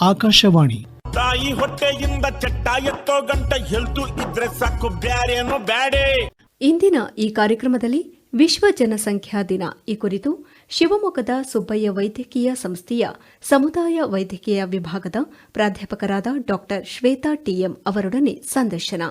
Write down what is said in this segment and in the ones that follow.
ಆಕಾಶವಾಣಿ. ತಾಯಿ ಹೊಟ್ಟೆಯಿಂದ ಚಟ್ಟ ಎತ್ತೋ ಗಂಟ ಹೆಲ್ತು ಇದ್ರೆ ಸಾಕು ಬ್ಯಾರೇನು ಬ್ಯಾಡೆ. ಇಂದಿನ ಈ ಕಾರ್ಯಕ್ರಮದಲ್ಲಿ ವಿಶ್ವ ಜನಸಂಖ್ಯಾ ದಿನ. ಈ ಕುರಿತು ಶಿವಮೊಗ್ಗದ ಸುಬ್ಬಯ್ಯ ವೈದ್ಯಕೀಯ ಸಂಸ್ಥೆಯ ಸಮುದಾಯ ವೈದ್ಯಕೀಯ ವಿಭಾಗದ ಪ್ರಾಧ್ಯಾಪಕರಾದ ಡಾ ಶ್ವೇತಾ ಟಿಎಂ ಅವರೊಡನೆ ಸಂದರ್ಶನ.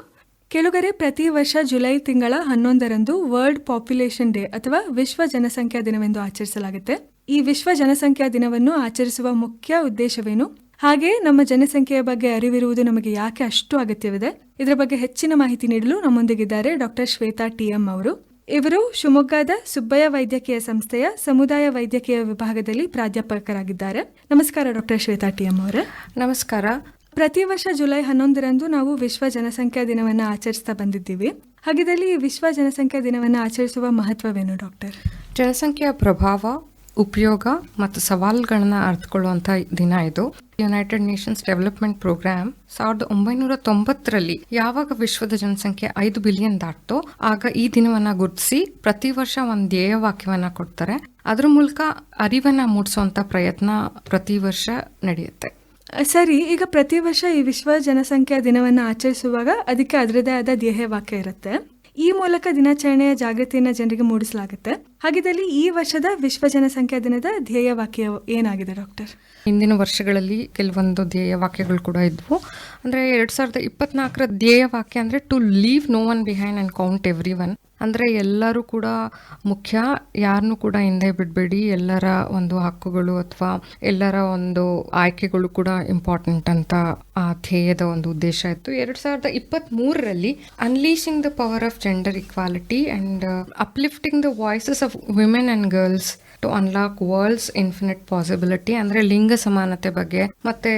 ಕೆಳಗರೆ ಪ್ರತಿ ವರ್ಷ ಜುಲೈ ತಿಂಗಳ ಹನ್ನೊಂದರಂದು ವರ್ಲ್ಡ್ ಪಾಪ್ಯುಲೇಷನ್ ಡೇ ಅಥವಾ ವಿಶ್ವ ಜನಸಂಖ್ಯಾ ದಿನವೆಂದು ಆಚರಿಸಲಾಗುತ್ತೆ. ಈ ವಿಶ್ವ ಜನಸಂಖ್ಯಾ ದಿನವನ್ನು ಆಚರಿಸುವ ಮುಖ್ಯ ಉದ್ದೇಶವೇನು? ಹಾಗೆ ನಮ್ಮ ಜನಸಂಖ್ಯೆಯ ಬಗ್ಗೆ ಅರಿವಿರುವುದು ನಮಗೆ ಯಾಕೆ ಅಷ್ಟು ಅಗತ್ಯವಿದೆ? ಇದರ ಬಗ್ಗೆ ಹೆಚ್ಚಿನ ಮಾಹಿತಿ ನೀಡಲು ನಮ್ಮೊಂದಿಗಿದ್ದಾರೆ ಡಾಕ್ಟರ್ ಶ್ವೇತಾ ಟಿಎಂ ಅವರು. ಇವರು ಶಿವಮೊಗ್ಗದ ಸುಬ್ಬಯ್ಯ ವೈದ್ಯಕೀಯ ಸಂಸ್ಥೆಯ ಸಮುದಾಯ ವೈದ್ಯಕೀಯ ವಿಭಾಗದಲ್ಲಿ ಪ್ರಾಧ್ಯಾಪಕರಾಗಿದ್ದಾರೆ. ನಮಸ್ಕಾರ ಡಾಕ್ಟರ್ ಶ್ವೇತಾ ಟಿಎಂ ಅವರೇ. ನಮಸ್ಕಾರ. ಪ್ರತಿ ವರ್ಷ ಜುಲೈ ಹನ್ನೊಂದರಂದು ನಾವು ವಿಶ್ವ ಜನಸಂಖ್ಯಾ ದಿನವನ್ನು ಆಚರಿಸ್ತಾ ಬಂದಿದ್ದೀವಿ. ಹಾಗಿದ್ದಲ್ಲಿ ಈ ವಿಶ್ವ ಜನಸಂಖ್ಯಾ ದಿನವನ್ನು ಆಚರಿಸುವ ಮಹತ್ವವೇನು ಡಾಕ್ಟರ್? ಜನಸಂಖ್ಯೆಯ ಪ್ರಭಾವ ಉಪಯೋಗ ಮತ್ತು ಸವಾಲುಗಳನ್ನ ಅರ್ಥಕೊಳ್ಳುವಂಥ ದಿನ ಇದು. ಯುನೈಟೆಡ್ ನೇಷನ್ಸ್ ಡೆವಲಪ್ಮೆಂಟ್ ಪ್ರೋಗ್ರಾಮ್ ಸಾವಿರದ ಒಂಬೈನೂರ ತೊಂಬತ್ತರಲ್ಲಿ ಯಾವಾಗ ವಿಶ್ವದ ಜನಸಂಖ್ಯೆ ಐದು ಬಿಲಿಯನ್ ದಾಟ್ತೋ ಆಗ ಈ ದಿನವನ್ನ ಗುರುತಿಸಿ ಪ್ರತಿ ವರ್ಷ ಒಂದು ಧ್ಯೇಯ ವಾಕ್ಯವನ್ನ ಕೊಡ್ತಾರೆ. ಅದ್ರ ಮೂಲಕ ಅರಿವನ್ನ ಮೂಡಿಸುವಂತ ಪ್ರಯತ್ನ ಪ್ರತಿ ವರ್ಷ ನಡೆಯುತ್ತೆ. ಸರಿ, ಈಗ ಪ್ರತಿ ವರ್ಷ ಈ ವಿಶ್ವ ಜನಸಂಖ್ಯಾ ದಿನವನ್ನು ಆಚರಿಸುವಾಗ ಅದಕ್ಕೆ ಅದರದೇ ಆದ ಧ್ಯೇಯ ವಾಕ್ಯ ಇರುತ್ತೆ. ಈ ಮೂಲಕ ದಿನಾಚರಣೆಯ ಜಾಗೃತಿಯನ್ನು ಜನರಿಗೆ ಮೂಡಿಸಲಾಗುತ್ತೆ. ಹಾಗಿದ್ದಲ್ಲಿ ಈ ವರ್ಷದ ವಿಶ್ವ ಜನಸಂಖ್ಯಾ ದಿನದ ಧ್ಯೇಯ ವಾಕ್ಯ ಏನಾಗಿದೆ ಡಾಕ್ಟರ್? ಹಿಂದಿನ ವರ್ಷಗಳಲ್ಲಿ ಕೆಲವೊಂದು ಧ್ಯೇಯ ವಾಕ್ಯಗಳು ಕೂಡ ಇದ್ವು. ಅಂದ್ರೆ ಎರಡ್ ಸಾವಿರದ ಇಪ್ಪತ್ನಾಲ್ಕರ ಧ್ಯೇಯ ವಾಕ್ಯ ಅಂದ್ರೆ to leave no one behind and count every one ಅಂದ್ರೆ ಎಲ್ಲರೂ ಕೂಡ ಮುಖ್ಯ ಯಾರನ್ನೂ ಕೂಡ ಹಿಂದೆ ಬಿಡಬೇಡಿ. ಎಲ್ಲರ ಒಂದು ಹಕ್ಕುಗಳು ಅಥವಾ ಎಲ್ಲರ ಒಂದು ಆಯ್ಕೆಗಳು ಕೂಡ ಇಂಪಾರ್ಟೆಂಟ್ ಅಂತ ಆ ಧ್ಯೇಯದ ಒಂದು ಉದ್ದೇಶ ಇತ್ತು. ಎರಡು ಸಾವಿರದ ಇಪ್ಪತ್ತ್ ಮೂರರಲ್ಲಿ unleashing the power of gender equality and uplifting the voices of women and girls to unlock worlds infinite possibility ಅಂದ್ರೆ ಲಿಂಗ ಸಮಾನತೆ ಬಗ್ಗೆ, ಮತ್ತೆ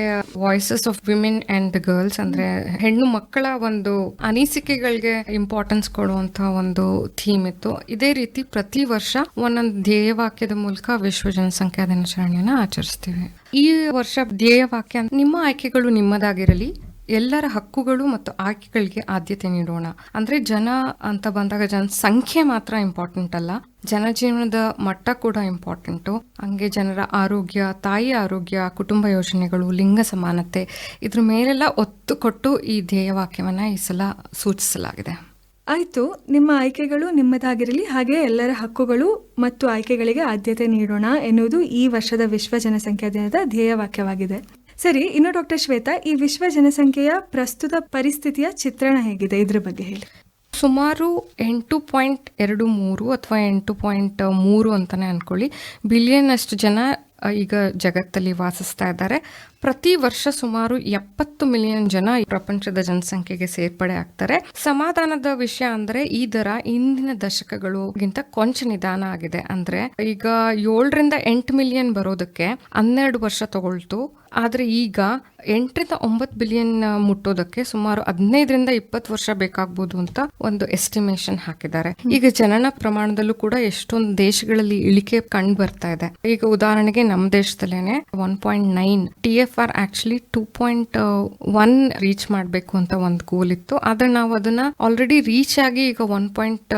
voices of women and girls ಅಂದ್ರೆ ಹೆಣ್ಣು ಮಕ್ಕಳ ಒಂದು ಅನಿಸಿಕೆಗಳಿಗೆ ಇಂಪಾರ್ಟೆನ್ಸ್ ಕೊಡುವಂತಹ ಒಂದು ಥೀಮ್ ಇತ್ತು. ಇದೇ ರೀತಿ ಪ್ರತಿ ವರ್ಷ ಒಂದೊಂದು ಧ್ಯೇಯವಾಕ್ಯದ ಮೂಲಕ ವಿಶ್ವ ಜನಸಂಖ್ಯಾ ದಿನಾಚರಣೆಯನ್ನ ಆಚರಿಸ್ತೀವಿ. ಈ ವರ್ಷ ಧ್ಯೇಯವಾಕ್ಯ, ನಿಮ್ಮ ಆಯ್ಕೆಗಳು ನಿಮ್ಮದಾಗಿರಲಿ ಎಲ್ಲರ ಹಕ್ಕುಗಳು ಮತ್ತು ಆಯ್ಕೆಗಳಿಗೆ ಆದ್ಯತೆ ನೀಡೋಣ. ಅಂದ್ರೆ ಜನ ಅಂತ ಬಂದಾಗ ಜನಸಂಖ್ಯೆ ಮಾತ್ರ ಇಂಪಾರ್ಟೆಂಟ್ ಅಲ್ಲ. ಜನಜೀವನದ ಮಟ್ಟ ಕೂಡ ಇಂಪಾರ್ಟೆಂಟು ಹಂಗೆ ಜನರ ಆರೋಗ್ಯ, ತಾಯಿ ಆರೋಗ್ಯ, ಕುಟುಂಬ ಯೋಜನೆಗಳು, ಲಿಂಗ ಸಮಾನತೆ ಇದ್ರ ಮೇಲೆಲ್ಲ ಒತ್ತು ಕೊಟ್ಟು ಈ ಧ್ಯೇಯವಾಕ್ಯವನ್ನು ಈ ಸಲ ಸೂಚಿಸಲಾಗಿದೆ. ಆಯಿತು, ನಿಮ್ಮ ಆಯ್ಕೆಗಳು ನಿಮ್ಮದಾಗಿರಲಿ, ಹಾಗೆ ಎಲ್ಲರ ಹಕ್ಕುಗಳು ಮತ್ತು ಆಯ್ಕೆಗಳಿಗೆ ಆದ್ಯತೆ ನೀಡೋಣ ಎನ್ನುವುದು ಈ ವರ್ಷದ ವಿಶ್ವ ಜನಸಂಖ್ಯಾ ದಿನದ ಧ್ಯೇಯ ವಾಕ್ಯವಾಗಿದೆ. ಸರಿ, ಇನ್ನು ಡಾಕ್ಟರ್ ಶ್ವೇತಾ, ಈ ವಿಶ್ವ ಜನಸಂಖ್ಯೆಯ ಪ್ರಸ್ತುತ ಪರಿಸ್ಥಿತಿಯ ಚಿತ್ರಣ ಹೇಗಿದೆ? ಇದ್ರ ಬಗ್ಗೆ ಹೇಳಿ. ಸುಮಾರು ಎಂಟು ಪಾಯಿಂಟ್ ಎರಡು ಮೂರು ಅಥವಾ ಎಂಟು ಪಾಯಿಂಟ್ ಮೂರು ಅಂತಾನೆ ಅಂದ್ಕೊಳ್ಳಿ ಬಿಲಿಯನ್ ಅಷ್ಟು ಜನ ಈಗ ಜಗತ್ತಲ್ಲಿ ವಾಸಿಸ್ತಾ ಇದ್ದಾರೆ. ಪ್ರತಿ ವರ್ಷ ಸುಮಾರು ಎಪ್ಪತ್ತು ಮಿಲಿಯನ್ ಜನ ಈ ಪ್ರಪಂಚದ ಜನಸಂಖ್ಯೆಗೆ ಸೇರ್ಪಡೆ ಆಗ್ತಾರೆ. ಸಮಾಧಾನದ ವಿಷಯ ಅಂದ್ರೆ ಈ ದರ ಇಂದಿನ ದಶಕಗಳಿಗಿಂತ ಕೊಂಚ ನಿಧಾನ ಆಗಿದೆ. ಅಂದ್ರೆ ಈಗ ಏಳರಿಂದ ಎಂಟು ಮಿಲಿಯನ್ ಬರೋದಕ್ಕೆ ಹನ್ನೆರಡು ವರ್ಷ ತಗೊಳ್ತು. ಆದ್ರೆ ಈಗ ಎಂಟರಿಂದ ಒಂಬತ್ತು ಬಿಲಿಯನ್ ಮುಟ್ಟೋದಕ್ಕೆ ಸುಮಾರು ಹದಿನೈದರಿಂದ ಇಪ್ಪತ್ತು ವರ್ಷ ಬೇಕಾಗ್ಬೋದು ಅಂತ ಒಂದು ಎಸ್ಟಿಮೇಷನ್ ಹಾಕಿದ್ದಾರೆ. ಈಗ ಜನನ ಪ್ರಮಾಣದಲ್ಲೂ ಕೂಡ ಎಷ್ಟೊಂದು ದೇಶಗಳಲ್ಲಿ ಇಳಿಕೆ ಕಂಡು ಬರ್ತಾ ಇದೆ. ಈಗ ಉದಾಹರಣೆಗೆ ನಮ್ಮ ದೇಶದಲ್ಲೇನೆ one point nine T F R actually two point one reach ಮಾಡಬೇಕು ಅಂತ ಒಂದು ಗೋಲ್ ಇತ್ತು. ಆದ್ರೆ ನಾವು ಅದನ್ನ ಆಲ್ರೆಡಿ ರೀಚ್ ಆಗಿ ಈಗ ಒನ್ ಪಾಯಿಂಟ್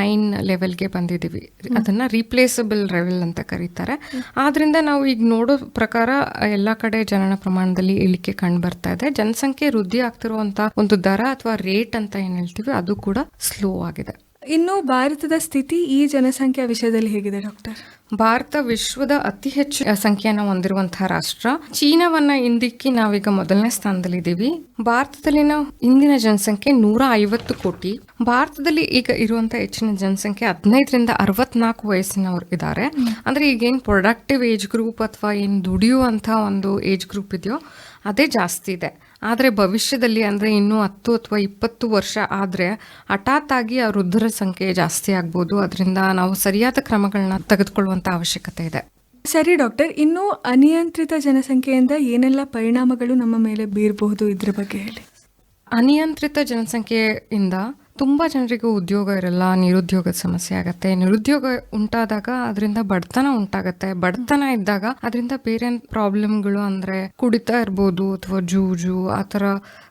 ನೈನ್ ಲೆವೆಲ್ಗೆ ಬಂದಿದೀವಿ. ಅದನ್ನ ರೀಪ್ಲೇಸಬಲ್ ಲೆವೆಲ್ ಅಂತ ಕರೀತಾರೆ. ಆದ್ರಿಂದ ನಾವು ಈಗ ನೋಡೋ ಪ್ರಕಾರ ಎಲ್ಲಾ ಕಡೆ ಜನನ ಪ್ರಮಾಣದಲ್ಲಿ ಇಳಿಕೆ ಕಂಡು ಬರ್ತಾ ಇದೆ. ಜನಸಂಖ್ಯೆ ವೃದ್ಧಿ ಆಗ್ತಿರುವಂತ ಒಂದು ದರ ಅಥವಾ ರೇಟ್ ಅಂತ ಏನ್ ಹೇಳ್ತೀವಿ ಅದು ಕೂಡ ಸ್ಲೋ ಆಗಿದೆ. ಇನ್ನು ಭಾರತದ ಸ್ಥಿತಿ ಈ ಜನಸಂಖ್ಯಾ ವಿಷಯದಲ್ಲಿ ಹೇಗಿದೆ ಡಾಕ್ಟರ್? ಭಾರತ ವಿಶ್ವದ ಅತಿ ಹೆಚ್ಚು ಸಂಖ್ಯೆಯನ್ನು ಹೊಂದಿರುವಂತಹ ರಾಷ್ಟ್ರ. ಚೀನಾವನ್ನ ಹಿಂದಿಕ್ಕಿ ನಾವೀಗ ಮೊದಲನೇ ಸ್ಥಾನದಲ್ಲಿದ್ದೀವಿ. ಭಾರತದಲ್ಲಿನ ಇಂದಿನ ಜನಸಂಖ್ಯೆ ನೂರ ಐವತ್ತು ಕೋಟಿ. ಭಾರತದಲ್ಲಿ ಈಗ ಇರುವಂತಹ ಹೆಚ್ಚಿನ ಜನಸಂಖ್ಯೆ ಹದಿನೈದರಿಂದ ಅರವತ್ನಾಲ್ಕು ವಯಸ್ಸಿನವರು ಇದ್ದಾರೆ. ಅಂದ್ರೆ ಈಗೇನು ಏನ್ ಪ್ರೊಡಕ್ಟಿವ್ ಏಜ್ ಗ್ರೂಪ್ ಅಥವಾ ಏನು ದುಡಿಯುವಂತ ಒಂದು ಏಜ್ ಗ್ರೂಪ್ ಇದೆಯೋ ಅದೇ ಜಾಸ್ತಿ ಇದೆ. ಆದರೆ ಭವಿಷ್ಯದಲ್ಲಿ ಅಂದರೆ ಇನ್ನೂ ಹತ್ತು ಅಥವಾ ಇಪ್ಪತ್ತು ವರ್ಷ ಆದರೆ ಹಠಾತ್ ಆಗಿ ಆ ವೃದ್ಧರ ಸಂಖ್ಯೆ ಜಾಸ್ತಿ ಆಗ್ಬೋದು. ಅದರಿಂದ ನಾವು ಸರಿಯಾದ ಕ್ರಮಗಳನ್ನ ತೆಗೆದುಕೊಳ್ಳುವಂಥ ಅವಶ್ಯಕತೆ ಇದೆ. ಸರಿ ಡಾಕ್ಟರ್ ಇನ್ನು ಅನಿಯಂತ್ರಿತ ಜನಸಂಖ್ಯೆಯಿಂದ ಏನೆಲ್ಲ ಪರಿಣಾಮಗಳು ನಮ್ಮ ಮೇಲೆ ಬೀರಬಹುದು ಇದ್ರ ಬಗ್ಗೆ ಹೇಳಿ. ಅನಿಯಂತ್ರಿತ ಜನಸಂಖ್ಯೆಯಿಂದ ತುಂಬಾ ಜನರಿಗೂ ಉದ್ಯೋಗ ಇರಲ್ಲ ನಿರುದ್ಯೋಗದ ಸಮಸ್ಯೆ ಆಗತ್ತೆ. ನಿರುದ್ಯೋಗ ಉಂಟಾದಾಗ ಅದರಿಂದ ಬಡತನ ಉಂಟಾಗತ್ತೆ. ಬಡತನ ಇದ್ದಾಗ ಅದರಿಂದ ಬೇರೆ ಪ್ರಾಬ್ಲಮ್ಗಳು ಅಂದ್ರೆ ಕುಡಿತಾ ಇರ್ಬೋದು ಅಥವಾ ಜೂಜು ಆ ಥರ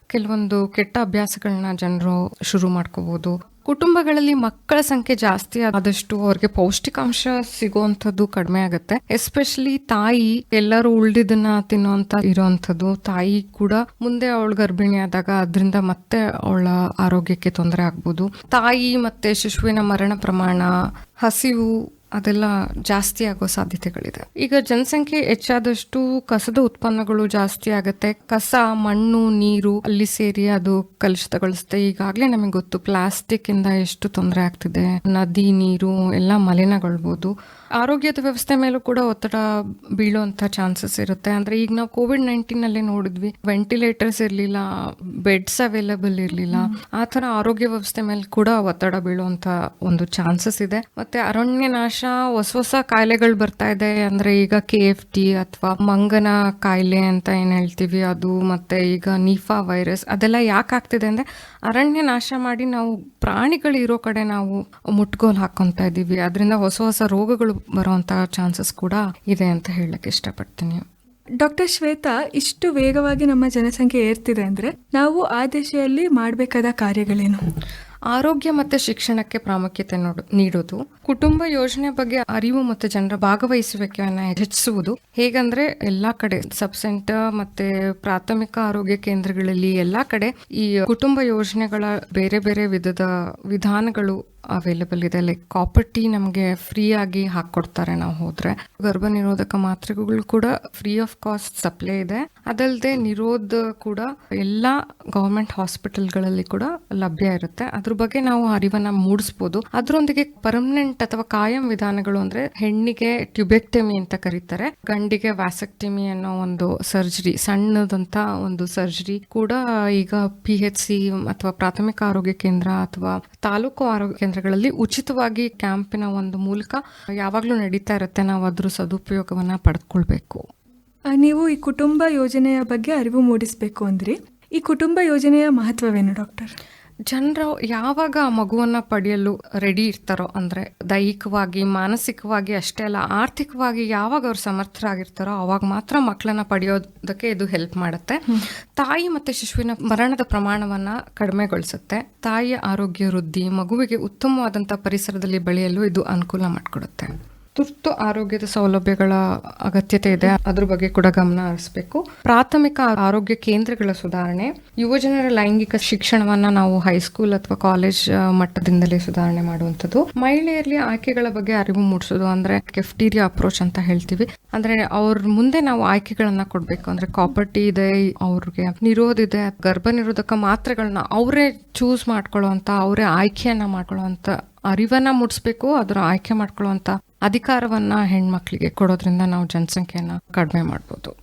ಕೆಲವೊಂದು ಕೆಟ್ಟ ಅಭ್ಯಾಸಗಳನ್ನ ಜನರು ಶುರು ಮಾಡ್ಕೋಬಹುದು ಕುಟುಂಬಗಳಲ್ಲಿ ಮಕ್ಕಳ ಸಂಖ್ಯೆ ಜಾಸ್ತಿ ಆದಷ್ಟು ಅವ್ರಿಗೆ ಪೌಷ್ಟಿಕಾಂಶ ಸಿಗುವಂಥದ್ದು ಕಡಿಮೆ ಆಗುತ್ತೆ. ಎಸ್ಪೆಷಲಿ ತಾಯಿ ಎಲ್ಲರೂ ಉಳ್ದಿದ್ದನ್ನ ತಿನ್ನುವಂತ ಇರೋವಂಥದ್ದು. ತಾಯಿ ಕೂಡ ಮುಂದೆ ಅವಳು ಗರ್ಭಿಣಿ ಆದಾಗ ಅದರಿಂದ ಮತ್ತೆ ಅವಳ ಆರೋಗ್ಯಕ್ಕೆ ತೊಂದರೆ ಆಗ್ಬೋದು. ತಾಯಿ ಮತ್ತೆ ಶಿಶುವಿನ ಮರಣ ಪ್ರಮಾಣ, ಹಸಿವು ಅದೆಲ್ಲ ಜಾಸ್ತಿ ಆಗೋ ಸಾಧ್ಯತೆಗಳಿದೆ. ಈಗ ಜನಸಂಖ್ಯೆ ಹೆಚ್ಚಾದಷ್ಟು ಕಸದ ಉತ್ಪನ್ನಗಳು ಜಾಸ್ತಿ ಆಗುತ್ತೆ. ಕಸ, ಮಣ್ಣು, ನೀರು ಅಲ್ಲಿ ಸೇರಿ ಅದು ಕಲುಷಿತಗೊಳಿಸುತ್ತೆ ಈಗಾಗಲೇ ನಮಗೆ ಗೊತ್ತು, ಪ್ಲಾಸ್ಟಿಕ್ ಇಂದ ಎಷ್ಟು ತೊಂದರೆ ಆಗ್ತಿದೆ. ನದಿ, ನೀರು, ಎಲ್ಲ ಮಲಿನಗೊಳ್ಬೋದು. ಆರೋಗ್ಯದ ವ್ಯವಸ್ಥೆ ಮೇಲೂ ಕೂಡ ಒತ್ತಡ ಬೀಳುವಂತ ಚಾನ್ಸಸ್ ಇರುತ್ತೆ. ಅಂದ್ರೆ ಈಗ ನಾವು ಕೋವಿಡ್ ನೈನ್ಟೀನ್ ಅಲ್ಲಿ ನೋಡಿದ್ವಿ, ವೆಂಟಿಲೇಟರ್ಸ್ ಇರಲಿಲ್ಲ, ಬೆಡ್ಸ್ ಅವೈಲೇಬಲ್ ಇರಲಿಲ್ಲ. ಆ ಥರ ಆರೋಗ್ಯ ವ್ಯವಸ್ಥೆ ಮೇಲೆ ಕೂಡ ಒತ್ತಡ ಬೀಳುವಂತ ಒಂದು ಚಾನ್ಸಸ್ ಇದೆ. ಮತ್ತೆ ಅರಣ್ಯ ನಾಶ ಹೊಸ ಹೊಸ ಕಾಯಿಲೆಗಳು ಬರ್ತಾ ಇದೆ. ಅಂದ್ರೆ ಈಗ ಕೆ ಎಫ್ ಟಿ ಅಥವಾ ಮಂಗನ ಕಾಯಿಲೆ ಅಂತ ಏನ್ ಹೇಳ್ತೀವಿ? ಅದು ಮತ್ತೆ ಈಗ ನಿಫಾ ವೈರಸ್ ಅದೆಲ್ಲ ಯಾಕೆ ಆಗ್ತಿದೆ ಅಂದ್ರೆ ಅರಣ್ಯ ನಾಶ ಮಾಡಿ ನಾವು ಪ್ರಾಣಿಗಳು ಇರೋ ಕಡೆ ನಾವು ಮುಟ್ಕೋಲ್ ಹಾಕೊಂತ ಇದೀವಿ. ಅದರಿಂದ ಹೊಸ ಹೊಸ ರೋಗಗಳು ಬರುವಂತ ಚಾನ್ಸಸ್ ಕೂಡ ಇದೆ ಅಂತ ಹೇಳಕ್ ಇಷ್ಟಪಡ್ತೀನಿ. ಡಾಕ್ಟರ್ ಶ್ವೇತಾ, ಇಷ್ಟು ವೇಗವಾಗಿ ನಮ್ಮ ಜನಸಂಖ್ಯೆ ಏರ್ತಿದೆ ಅಂದ್ರೆ ನಾವು ಆ ದಿಶೆಯಲ್ಲಿ ಮಾಡಬೇಕಾದ ಕಾರ್ಯಗಳೇನು? ಆರೋಗ್ಯ ಮತ್ತು ಶಿಕ್ಷಣಕ್ಕೆ ಪ್ರಾಮುಖ್ಯತೆ ನೋಡು, ನೀಡೋದು. ಕುಟುಂಬ ಯೋಜನೆ ಬಗ್ಗೆ ಅರಿವು ಮತ್ತು ಜನರ ಭಾಗವಹಿಸುವಿಕೆಯನ್ನು ಹೆಚ್ಚಿಸುವುದು. ಹೇಗಂದ್ರೆ ಎಲ್ಲಾ ಕಡೆ, ಸಬ್ ಸೆಂಟರ್ ಮತ್ತೆ ಪ್ರಾಥಮಿಕ ಆರೋಗ್ಯ ಕೇಂದ್ರಗಳಲ್ಲಿ ಎಲ್ಲಾ ಕಡೆ ಈ ಕುಟುಂಬ ಯೋಜನೆಗಳ ಬೇರೆ ಬೇರೆ ವಿಧದ ವಿಧಾನಗಳು ಅವೈಲಬಲ್ ಇದೆ. ಲೈಕ್ ಕಾಪರ್ ಟೀ ನಮಗೆ ಫ್ರೀ ಆಗಿ ಹಾಕೊಡ್ತಾರೆ ನಾವು ಹೋದ್ರೆ. ಗರ್ಭ ನಿರೋಧಕ ಮಾತ್ರೆಗಳು ಕೂಡ ಫ್ರೀ ಆಫ್ ಕಾಸ್ಟ್ ಸಪ್ಲೈ ಇದೆ. ಅದಲ್ಲದೆ ನಿರೋಧ ಕೂಡ ಎಲ್ಲಾ ಗವರ್ಮೆಂಟ್ ಹಾಸ್ಪಿಟಲ್ಗಳಲ್ಲಿ ಕೂಡ ಲಭ್ಯ ಇರುತ್ತೆ. ಅದ್ರ ಬಗ್ಗೆ ನಾವು ಅರಿವನ್ನ ಮೂಡಿಸ್ಬೋದು. ಅದರೊಂದಿಗೆ ಪರ್ಮನೆಂಟ್ ಅಥವಾ ಕಾಯಂ ವಿಧಾನಗಳು ಅಂದ್ರೆ ಹೆಣ್ಣಿಗೆ ಟ್ಯುಬೆಕ್ಟಮಿ ಅಂತ ಕರೀತಾರೆ. ಗಂಡಿಗೆ ವ್ಯಾಸಕ್ಟಮಿ ಅನ್ನೋ ಒಂದು ಸರ್ಜರಿ ಸಣ್ಣದಂತ ಒಂದು ಸರ್ಜರಿ ಕೂಡ ಈಗ ಪಿ ಸಿ ಅಥವಾ ಪ್ರಾಥಮಿಕ ಆರೋಗ್ಯ ಕೇಂದ್ರ ಅಥವಾ ತಾಲೂಕು ಆರೋಗ್ಯ ಕೇಂದ್ರಗಳಲ್ಲಿ ಉಚಿತವಾಗಿ ಕ್ಯಾಂಪಿನ ಒಂದು ಮೂಲಕ ಯಾವಾಗಲೂ ನಡೀತಾ ಇರುತ್ತೆ. ನಾವು ಅದರ ಸದುಪಯೋಗವನ್ನು ಪಡೆದುಕೊಳ್ಬೇಕು ನೀವು ಈ ಕುಟುಂಬ ಯೋಜನೆಯ ಬಗ್ಗೆ ಅರಿವು ಮೂಡಿಸಬೇಕು ಅಂದ್ರಿ. ಈ ಕುಟುಂಬ ಯೋಜನೆಯ ಮಹತ್ವವೇನು ಡಾಕ್ಟರ್? ಜನರು ಯಾವಾಗ ಆ ಮಗುವನ್ನ ಪಡೆಯಲು ರೆಡಿ ಇರ್ತಾರೋ ಅಂದರೆ ದೈಹಿಕವಾಗಿ ಮಾನಸಿಕವಾಗಿ ಅಷ್ಟೇ ಅಲ್ಲ ಆರ್ಥಿಕವಾಗಿ ಯಾವಾಗ ಅವ್ರು ಸಮರ್ಥರಾಗಿರ್ತಾರೋ ಅವಾಗ ಮಾತ್ರ ಮಕ್ಕಳನ್ನ ಪಡೆಯೋದಕ್ಕೆ ಇದು ಹೆಲ್ಪ್ ಮಾಡುತ್ತೆ. ತಾಯಿ ಮತ್ತು ಶಿಶುವಿನ ಮರಣದ ಪ್ರಮಾಣವನ್ನು ಕಡಿಮೆಗೊಳಿಸುತ್ತೆ. ತಾಯಿಯ ಆರೋಗ್ಯ ವೃದ್ಧಿ ಮಗುವಿಗೆ ಉತ್ತಮವಾದಂಥ ಪರಿಸರದಲ್ಲಿ ಬೆಳೆಯಲು ಇದು ಅನುಕೂಲ ಮಾಡಿಕೊಡುತ್ತೆ. ತುರ್ತು ಆರೋಗ್ಯದ ಸೌಲಭ್ಯಗಳ ಅಗತ್ಯತೆ ಇದೆ. ಅದ್ರ ಬಗ್ಗೆ ಕೂಡ ಗಮನ ಹರಿಸಬೇಕು. ಪ್ರಾಥಮಿಕ ಆರೋಗ್ಯ ಕೇಂದ್ರಗಳ ಸುಧಾರಣೆ. ಯುವಜನರ ಲೈಂಗಿಕ ಶಿಕ್ಷಣವನ್ನ ನಾವು ಹೈಸ್ಕೂಲ್ ಅಥವಾ ಕಾಲೇಜ್ ಮಟ್ಟದಿಂದಲೇ ಸುಧಾರಣೆ ಮಾಡುವಂಥದ್ದು. ಮಹಿಳೆಯರಲ್ಲಿ ಆಯ್ಕೆಗಳ ಬಗ್ಗೆ ಅರಿವು ಮೂಡಿಸೋದು ಅಂದ್ರೆ ಕೆಫ್ಟೀರಿಯಾ ಅಪ್ರೋಚ್ ಅಂತ ಹೇಳ್ತೀವಿ. ಅಂದ್ರೆ ಅವ್ರ ಮುಂದೆ ನಾವು ಆಯ್ಕೆಗಳನ್ನ ಕೊಡ್ಬೇಕು. ಅಂದ್ರೆ ಕಾಪರ್ಟಿ ಇದೆ, ಅವ್ರಿಗೆ ನಿರೋಧ ಇದೆ ಗರ್ಭ ನಿರೋಧಕ ಮಾತ್ರೆಗಳನ್ನ ಅವರೇ ಚೂಸ್ ಮಾಡ್ಕೊಳ್ಳುವಂತ ಅವರೇ ಆಯ್ಕೆಯನ್ನ ಮಾಡ್ಕೊಳ್ಳುವಂತ ಅರಿವನ್ನ ಮೂಡಿಸ್ಬೇಕು. ಅದರ ಆಯ್ಕೆ ಮಾಡ್ಕೊಳ್ಳುವಂತ ಅಧಿಕಾರವನ್ನ ಹೆಣ್ಮಕ್ಳಿಗೆ ಕೊಡೋದ್ರಿಂದ ನಾವು ಜನಸಂಖ್ಯೆಯನ್ನ ಕಡಿಮೆ ಮಾಡ್ಬೋದು.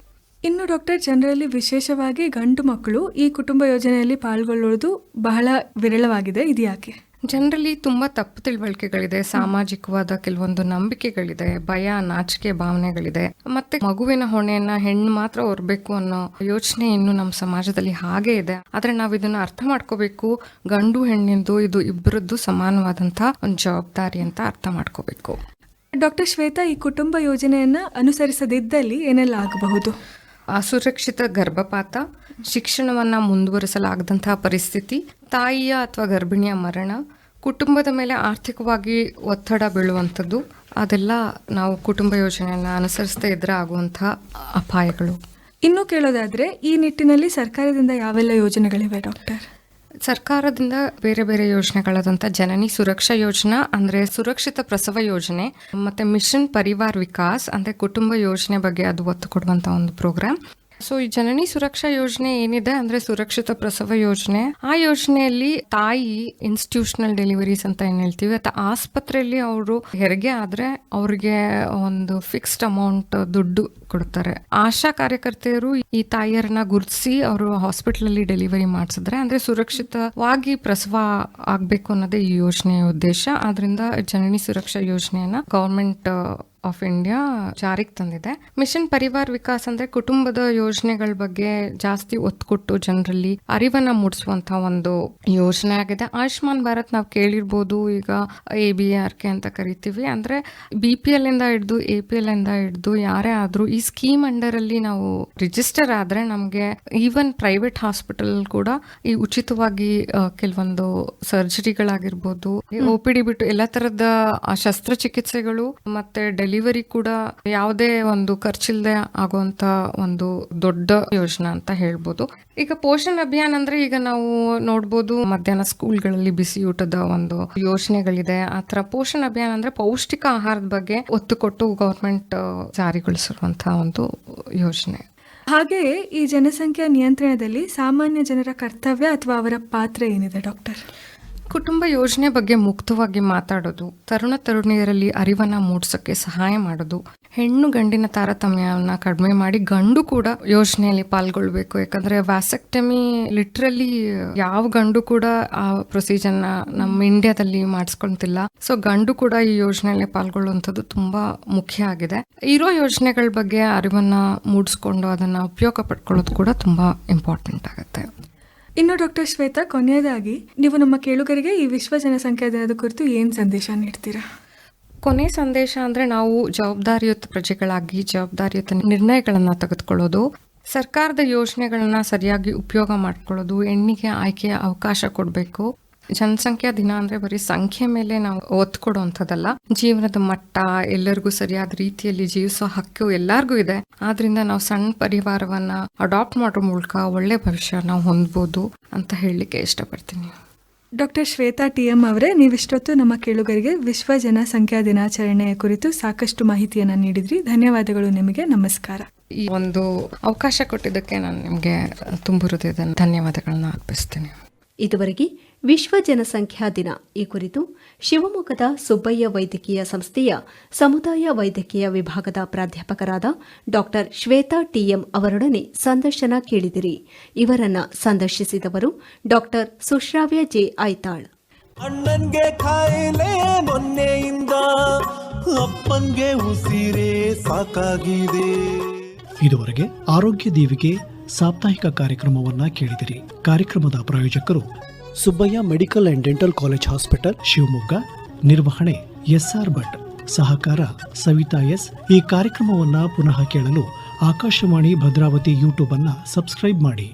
ಇನ್ನು ಡಾಕ್ಟರ್ ಜನರಲ್ಲಿ ವಿಶೇಷವಾಗಿ ಗಂಡು ಮಕ್ಕಳು ಈ ಕುಟುಂಬ ಯೋಜನೆಯಲ್ಲಿ ಪಾಲ್ಗೊಳ್ಳೋದು ಬಹಳ ವಿರಳವಾಗಿದೆ. ಇದ್ಯಾಕೆ ಜನರಲ್ಲಿ ತುಂಬಾ ತಪ್ಪು ತಿಳುವಳಿಕೆಗಳಿದೆ ಸಾಮಾಜಿಕವಾದ ಕೆಲವೊಂದು ನಂಬಿಕೆಗಳಿದೆ ಭಯ ನಾಚಿಕೆ ಭಾವನೆಗಳಿದೆ. ಮತ್ತೆ ಮಗುವಿನ ಹೊಣೆಯನ್ನ ಹೆಣ್ಣು ಮಾತ್ರ ಹೊರಬೇಕು ಅನ್ನೋ ಯೋಚನೆ ಇನ್ನು ನಮ್ಮ ಸಮಾಜದಲ್ಲಿ ಹಾಗೆ ಇದೆ. ಆದ್ರೆ ನಾವು ಇದನ್ನ ಅರ್ಥ ಮಾಡ್ಕೋಬೇಕು. ಗಂಡು ಹೆಣ್ಣಿಂದು ಇದು ಇಬ್ಬರದ್ದು ಸಮಾನವಾದಂತಹ ಒಂದು ಜವಾಬ್ದಾರಿ ಅಂತ ಅರ್ಥ ಮಾಡ್ಕೋಬೇಕು. ಡಾಕ್ಟರ್ ಶ್ವೇತಾ ಈ ಕುಟುಂಬ ಯೋಜನೆಯನ್ನ ಅನುಸರಿಸದಿದ್ದಲ್ಲಿ ಏನೆಲ್ಲ ಆಗಬಹುದು? ಅಸುರಕ್ಷಿತ ಗರ್ಭಪಾತ ಶಿಕ್ಷಣವನ್ನ ಮುಂದುವರಿಸಲಾಗದಂತಹ ಪರಿಸ್ಥಿತಿ ತಾಯಿಯ ಅಥವಾ ಗರ್ಭಿಣಿಯ ಮರಣ ಕುಟುಂಬದ ಮೇಲೆ ಆರ್ಥಿಕವಾಗಿ ಒತ್ತಡ ಬೀಳುವಂಥದ್ದು ಅದೆಲ್ಲ ನಾವು ಕುಟುಂಬ ಯೋಜನೆಯನ್ನ ಅನುಸರಿಸದೇ ಇದ್ರೆ ಆಗುವಂತಹ ಅಪಾಯಗಳು. ಇನ್ನು ಕೇಳೋದಾದ್ರೆ ಈ ನಿಟ್ಟಿನಲ್ಲಿ ಸರ್ಕಾರದಿಂದ ಯಾವೆಲ್ಲ ಯೋಜನೆಗಳಿವೆ ಡಾಕ್ಟರ್? ಸರ್ಕಾರದಿಂದ ಬೇರೆ ಬೇರೆ ಯೋಜನೆಗಳಾದಂಥ ಜನನಿ ಸುರಕ್ಷಾ ಯೋಜನಾ, ಅಂದರೆ ಸುರಕ್ಷಿತ ಪ್ರಸವ ಯೋಜನೆ, ಮತ್ತು ಮಿಷನ್ ಪರಿವಾರ್ ವಿಕಾಸ್, ಅಂದರೆ ಕುಟುಂಬ ಯೋಜನೆ ಬಗ್ಗೆ ಅದು ಒತ್ತು ಕೊಡುವಂಥ ಒಂದು ಪ್ರೋಗ್ರಾಮ್. ಸೊ ಈ ಜನನಿ ಸುರಕ್ಷಾ ಯೋಜನೆ ಏನಿದೆ ಅಂದ್ರೆ ಸುರಕ್ಷಿತ ಪ್ರಸವ ಯೋಜನೆ. ಆ ಯೋಜನೆಯಲ್ಲಿ ತಾಯಿ ಇನ್ಸ್ಟಿಟ್ಯೂಷನಲ್ ಡೆಲಿವರೀಸ್ ಅಂತ ಏನ್ ಹೇಳ್ತೀವಿ, ಅಥವಾ ಆಸ್ಪತ್ರೆಯಲ್ಲಿ ಅವರು ಹೆರಿಗೆ ಆದ್ರೆ ಅವ್ರಿಗೆ ಒಂದು ಫಿಕ್ಸ್ಡ್ ಅಮೌಂಟ್ ದುಡ್ಡು ಕೊಡ್ತಾರೆ. ಆಶಾ ಕಾರ್ಯಕರ್ತೆಯರು ಈ ತಾಯಿಯರನ್ನ ಗುರುತಿಸಿ ಅವರು ಹಾಸ್ಪಿಟಲ್ ಅಲ್ಲಿ ಡೆಲಿವರಿ ಮಾಡಿಸಿದ್ರೆ ಅಂದ್ರೆ ಸುರಕ್ಷಿತವಾಗಿ ಪ್ರಸವ ಆಗ್ಬೇಕು ಅನ್ನೋದೇ ಈ ಯೋಜನೆಯ ಉದ್ದೇಶ. ಆದ್ರಿಂದ ಜನನಿ ಸುರಕ್ಷಾ ಯೋಜನೆಯನ್ನ ಗವರ್ಮೆಂಟ್ ಆಫ್ ಇಂಡಿಯಾ ಜಾರಿಗೆ ತಂದಿದೆ. ಮಿಷನ್ ಪರಿವಾರ್ ವಿಕಾಸ್ ಅಂದ್ರೆ ಕುಟುಂಬದ ಯೋಜನೆಗಳ ಬಗ್ಗೆ ಜಾಸ್ತಿ ಒತ್ತು ಕೊಟ್ಟು ಜನರಲ್ಲಿ ಅರಿವನ್ನ ಮೂಡಿಸುವಂತ ಒಂದು ಯೋಜನೆ ಆಗಿದೆ. ಆಯುಷ್ಮಾನ್ ಭಾರತ್ ನಾವು ಕೇಳಿರ್ಬೋದು ಈಗ ಎ ಬಿ ಆರ್ ಕೆ ಅಂತ ಕರಿತೀವಿ. ಅಂದ್ರೆ ಬಿ ಪಿ ಎಲ್ ಇಂದ ಹಿಡಿದು ಎ ಪಿ ಎಲ್ ಇಂದ ಹಿಡಿದು ಯಾರೇ ಆದ್ರೂ ಈ ಸ್ಕೀಮ್ ಅಂಡರ್ ಅಲ್ಲಿ ನಾವು ರಿಜಿಸ್ಟರ್ ಆದ್ರೆ ನಮಗೆ ಈವನ್ ಪ್ರೈವೇಟ್ ಹಾಸ್ಪಿಟಲ್ ಕೂಡ ಈ ಉಚಿತವಾಗಿ ಕೆಲವೊಂದು ಸರ್ಜರಿಗಳಾಗಿರ್ಬೋದು ಒ ಪಿ ಡಿ ಬಿಟ್ಟು ಎಲ್ಲ ತರದ ಆ ಶಸ್ತ್ರಚಿಕಿತ್ಸೆಗಳು ಮತ್ತೆ ಡೆಲಿವರಿ ಕೂಡ ಯಾವುದೇ ಒಂದು ಖರ್ಚಿಲ್ಲದೆ ಆಗುವಂತ ಒಂದು ದೊಡ್ಡ ಯೋಜನೆ ಅಂತ ಹೇಳ್ಬೋದು. ಈಗ ಪೋಷಣ್ ಅಭಿಯಾನ ಅಂದ್ರೆ ಈಗ ನಾವು ನೋಡ್ಬೋದು ಮಧ್ಯಾಹ್ನ ಸ್ಕೂಲ್ಗಳಲ್ಲಿ ಬಿಸಿ ಊಟದ ಒಂದು ಯೋಜನೆಗಳಿದೆ. ಆ ತರ ಪೋಷಣ್ ಅಭಿಯಾನ ಅಂದ್ರೆ ಪೌಷ್ಟಿಕ ಆಹಾರದ ಬಗ್ಗೆ ಒತ್ತು ಕೊಟ್ಟು ಗೌರ್ಮೆಂಟ್ ಜಾರಿಗೊಳಿಸಿರುವಂತಹ ಒಂದು ಯೋಜನೆ. ಹಾಗೆಯೇ ಈ ಜನಸಂಖ್ಯಾ ನಿಯಂತ್ರಣದಲ್ಲಿ ಸಾಮಾನ್ಯ ಜನರ ಕರ್ತವ್ಯ ಅಥವಾ ಅವರ ಪಾತ್ರ ಏನಿದೆ ಡಾಕ್ಟರ್? ಕುಟುಂಬ ಯೋಜನೆ ಬಗ್ಗೆ ಮುಕ್ತವಾಗಿ ಮಾತಾಡೋದು, ತರುಣ ತರುಣಿಯರಲ್ಲಿ ಅರಿವನ್ನ ಮೂಡಿಸೋಕೆ ಸಹಾಯ ಮಾಡೋದು, ಹೆಣ್ಣು ಗಂಡಿನ ತಾರತಮ್ಯವನ್ನ ಕಡಿಮೆ ಮಾಡಿ ಗಂಡು ಕೂಡ ಯೋಜನೆಯಲ್ಲಿ ಪಾಲ್ಗೊಳ್ಬೇಕು. ಯಾಕಂದ್ರೆ ವ್ಯಾಸಕ್ಟಮಿ ಲಿಟ್ರಲಿ ಯಾವ ಗಂಡು ಕೂಡ ಆ ಪ್ರೊಸೀಜರ್ನ ನಮ್ಮ ಇಂಡಿಯಾದಲ್ಲಿ ಮಾಡಿಸ್ಕೊಂತಿಲ್ಲ. ಸೊ ಗಂಡು ಕೂಡ ಈ ಯೋಜನೆಯಲ್ಲಿ ಪಾಲ್ಗೊಳ್ಳುವಂಥದ್ದು ತುಂಬಾ ಮುಖ್ಯ ಆಗಿದೆ. ಇರೋ ಯೋಜನೆಗಳ ಬಗ್ಗೆ ಅರಿವನ್ನ ಮೂಡಿಸ್ಕೊಂಡು ಅದನ್ನ ಉಪಯೋಗ ಪಡ್ಕೊಳ್ಳೋದು ಕೂಡ ತುಂಬಾ ಇಂಪಾರ್ಟೆಂಟ್ ಆಗುತ್ತೆ. ಇನ್ನು ಡಾಕ್ಟರ್ ಶ್ವೇತಾ, ಕೊನೆಯದಾಗಿ, ನೀವು ನಮ್ಮ ಕೇಳುಗರಿಗೆ ಈ ವಿಶ್ವ ಜನಸಂಖ್ಯಾ ದಿನದ ಕುರಿತು ಏನು ಸಂದೇಶ ನೀಡ್ತೀರಾ? ಕೊನೆ ಸಂದೇಶ ಅಂದ್ರೆ ನಾವು ಜವಾಬ್ದಾರಿಯುತ ಪ್ರಜೆಗಳಾಗಿ, ಜವಾಬ್ದಾರಿಯುತ ನಿರ್ಣಯಗಳನ್ನ ತೆಗೆದುಕೊಳ್ಳೋದು, ಸರ್ಕಾರದ ಯೋಜನೆಗಳನ್ನ ಸರಿಯಾಗಿ ಉಪಯೋಗ ಮಾಡ್ಕೊಳ್ಳೋದು, ಹೆಣ್ಣಿಗೆ ಆಯ್ಕೆಯ ಅವಕಾಶ ಕೊಡಬೇಕು ಜನಸಂಖ್ಯಾ ದಿನ ಅಂದ್ರೆ ಬರೀ ಸಂಖ್ಯೆ ಮೇಲೆ ನಾವು ಒತ್ತು ಕೊಡುವಂಥದ್ದಲ್ಲ. ಜೀವನದ ಮಟ್ಟ ಎಲ್ಲರಿಗೂ ಸರಿಯಾದ ರೀತಿಯಲ್ಲಿ ಜೀವಿಸೋ ಹಕ್ಕು ಎಲ್ಲರಿಗೂ ಇದೆ. ಆದ್ರಿಂದ ನಾವು ಸಣ್ಣ ಪರಿವಾರವನ್ನ ಅಡಾಪ್ಟ್ ಮಾಡೋ ಮೂಲಕ ಒಳ್ಳೆ ಭವಿಷ್ಯ ನಾವು ಹೊಂದ್ಬೋದು ಅಂತ ಹೇಳಲಿಕ್ಕೆ ಇಷ್ಟಪಡ್ತೀನಿ. ಡಾಕ್ಟರ್ ಶ್ವೇತಾ ಟಿ ಎಂ ಅವರೇ ನೀವಿಷ್ಟೊತ್ತು ನಮ್ಮ ಕೇಳುಗರಿಗೆ ವಿಶ್ವ ಜನಸಂಖ್ಯಾ ದಿನಾಚರಣೆಯ ಕುರಿತು ಸಾಕಷ್ಟು ಮಾಹಿತಿಯನ್ನು ನೀಡಿದ್ರಿ. ಧನ್ಯವಾದಗಳು ನಿಮಗೆ. ನಮಸ್ಕಾರ. ಈ ಒಂದು ಅವಕಾಶ ಕೊಟ್ಟಿದ್ದಕ್ಕೆ ನಾನು ನಿಮಗೆ ತುಂಬು ಹೃದಯದ ಧನ್ಯವಾದಗಳನ್ನ ಅರ್ಪಿಸ್ತೀನಿ. ಇದುವರೆಗೆ ವಿಶ್ವ ಜನಸಂಖ್ಯಾ ದಿನ. ಈ ಕುರಿತು ಶಿವಮೊಗ್ಗದ ಸುಬ್ಬಯ್ಯ ವೈದ್ಯಕೀಯ ಸಂಸ್ಥೆಯ ಸಮುದಾಯ ವೈದ್ಯಕೀಯ ವಿಭಾಗದ ಪ್ರಾಧ್ಯಾಪಕರಾದ ಡಾ. ಶ್ವೇತಾ ಟಿಎಂ ಅವರೊಡನೆ ಸಂದರ್ಶನ ಕೇಳಿದಿರಿ. ಇವರನ್ನ ಸಂದರ್ಶಿಸಿದವರು ಡಾ. ಸುಶ್ರಾವ್ಯ ಜೆ. ಐತಾಳ್ ಅಣ್ಣನ್ಗೆ ಕಾಯಿಲೆ ಮೊನ್ನೆಯಿಂದ ಅಪ್ಪನ್ಗೆ ಉಸಿರೇ ಸಾಕಾಗಿದೆ. ಇದುವರೆಗೆ ಆರೋಗ್ಯ ದೀವಿಗೆ ಸಾಪ್ತಾಹಿಕ ಕಾರ್ಯಕ್ರಮವನ್ನ ಕೇಳಿದಿರಿ. ಕಾರ್ಯಕ್ರಮದ ಪ್ರಾಯೋಜಕರು Subbaiah medical and dental college hospital Shivamogga. ನಿರ್ವಹಣೆ ಎಸ್ಆರ್ ಭಟ್. ಸಹಕಾರ ಸವಿತಾ ಎಸ್. ಈ ಕಾರ್ಯಕ್ರಮವನ್ನು ಪುನಃ ಕೇಳಲು ಆಕಾಶವಾಣಿ ಭದ್ರಾವತಿ ಯೂಟ್ಯೂಬ್ ಅನ್ನು ಸಬ್ಸ್ಕ್ರೈಬ್ ಮಾಡಿ.